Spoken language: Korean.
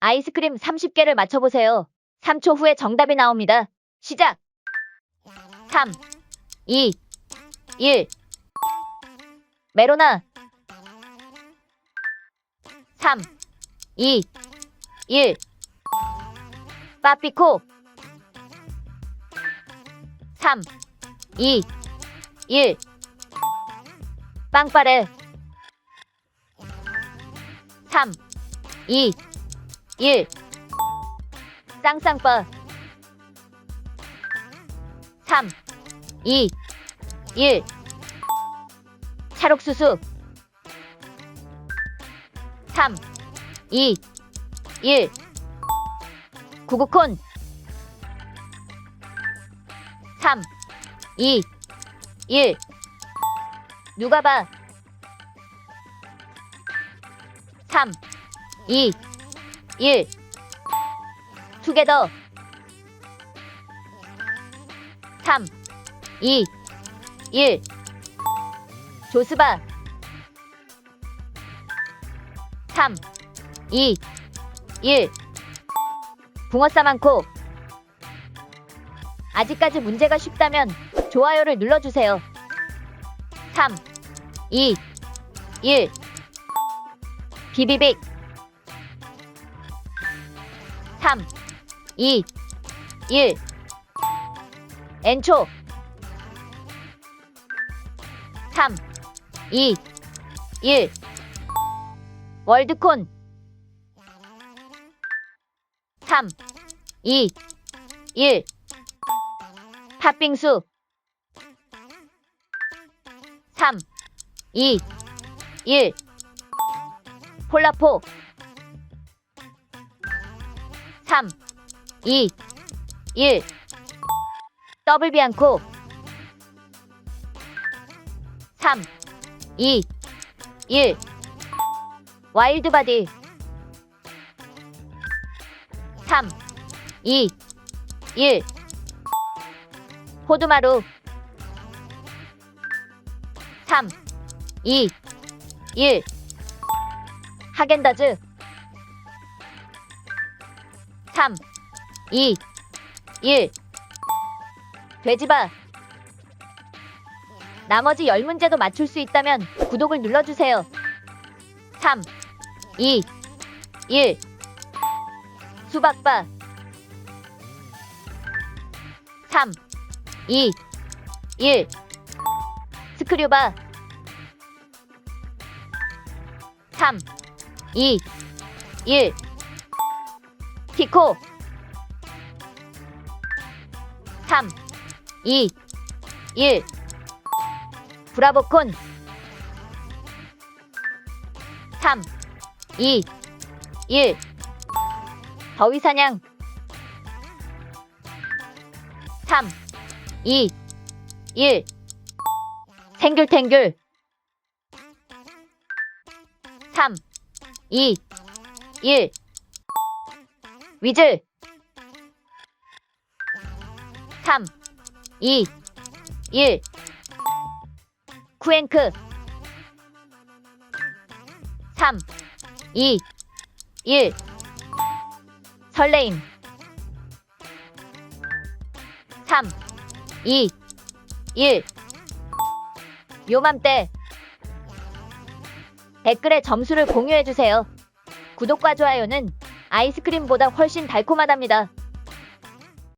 아이스크림 30개를 맞춰보세요. 3초 후에 정답이 나옵니다. 시작! 3, 2, 1. 메로나. 3, 2, 1. 빠삐코. 3, 2, 1. 빵빠레. 3, 2, 1. 쌍쌍빠. 3, 2, 1. 찰옥수수. 3, 2, 1. 구구콘. 3, 2, 1. 누가 봐. 3, 2, 1. 투게더. 3, 2, 1. 조스바. 3, 2, 1. 붕어싸 많고. 아직까지 문제가 쉽다면 좋아요를 눌러주세요. 3, 2, 1. 비비빅. 3, 2, 1. 엔초. 3, 2, 1. 월드콘. 3, 2, 1. 팥빙수. 3, 2, 1. 폴라포. 3, 2, 1. 더블 비앙코. 3, 2, 1. 와일드 바디. 3, 2, 1. 호두마루. 3, 2, 1. 하겐다즈. 3, 2, 1. 돼지바. 나머지 10문제도 맞출 수 있다면 구독을 눌러주세요. 3, 2, 1. 수박바. 3, 2, 1. 스크류바. 3, 2, 1. 피코. 3, 2, 1. 브라보콘. 3, 2, 1. 더위 사냥. 3, 2, 1. 탱귤탱귤. 3, 2, 1. 위즐. 3, 2, 1. 쿠앤크. 3, 2, 1. 설레임. 3, 2, 1. 요맘때. 댓글에 점수를 공유해주세요. 구독과 좋아요는 아이스크림보다 훨씬 달콤하답니다.